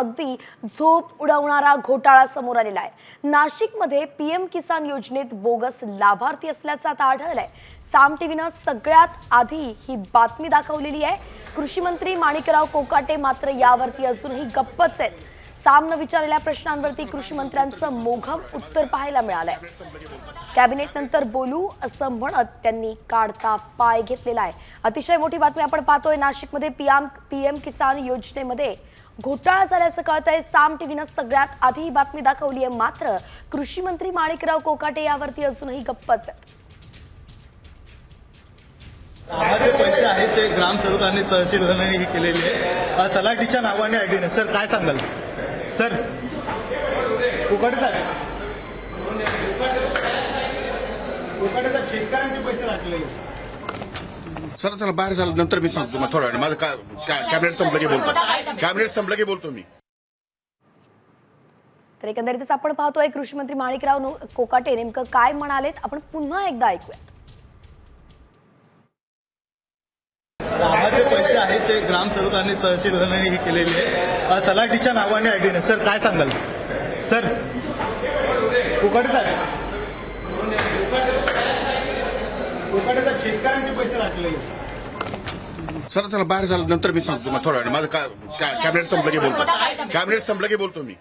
अगदी झोप उडवणारा घोटाळा समोर आलेला आहे. नाशिकमध्ये पीएम किसान योजनेत बोगस लाभार्थी असल्याचं आता आढळलंय. साम टीव्हीनं सगळ्यात आधी ही बातमी दाखवलेली आहे. कृषी मंत्री माणिकराव कोकाटे मात्र यावरती अजूनही गप्पच आहेत. सामनं विचारलेल्या प्रश्नांवरती कृषी मंत्र्यांचं मोघम उत्तर पाहायला मिळालंय. कॅबिनेट नंतर बोलू असं म्हणत त्यांनी काढता पाय घेतलेला आहे. अतिशय मोठी बातमी आपण पाहतोय नाशिकमध्ये पीएम पीएम किसान योजनेमध्ये घोटाळा झाल्याचं कळतंय. साम टीव्हीनं सगळ्यात आधी ही बातमी दाखवली आहे मात्र कृषी मंत्री माणिकराव कोकाटे यावरती अजूनही गप्पच आहेत. कामाचे पैसे आहेत ते ग्रामसेवकांनी तहसीलदारांनी हे केलेले आहे तलाठीच्या नावाने आयडी नाही सर काय सांगाल? सर उघडत आहे शेतकऱ्यांचे पैसे लागले चला चला बाहेर झालं नंतर मी सांगतो तुम्हाला थोड्या वेळ माझं का कॅबिनेट संपलं की बोलतो. कॅबिनेट संपलं की बोलतो मी. तर एकंदरीतच आपण पाहतोय कृषी मंत्री माणिकराव कोकाटे नेमकं काय म्हणालेत? आपण पुन्हा एकदा ऐकूयात कामाचे पैसे आहेत ते ग्रामसेवकांनी तहसीलदारांनी हे केलेले आहे अ, तलाठीच्या नावाने आयडी नाही सर काय सांगाल? सर उघडत आहे उघडत आहे. शेतकऱ्यांचे पैसे राखले. चला चला बाहेर झालं नंतर मी सांगतो तुम्हाला थोड्या वेळ माझं कॅबिनेट संपलं की बोलतो. कॅबिनेट संपलं की बोलतो मी.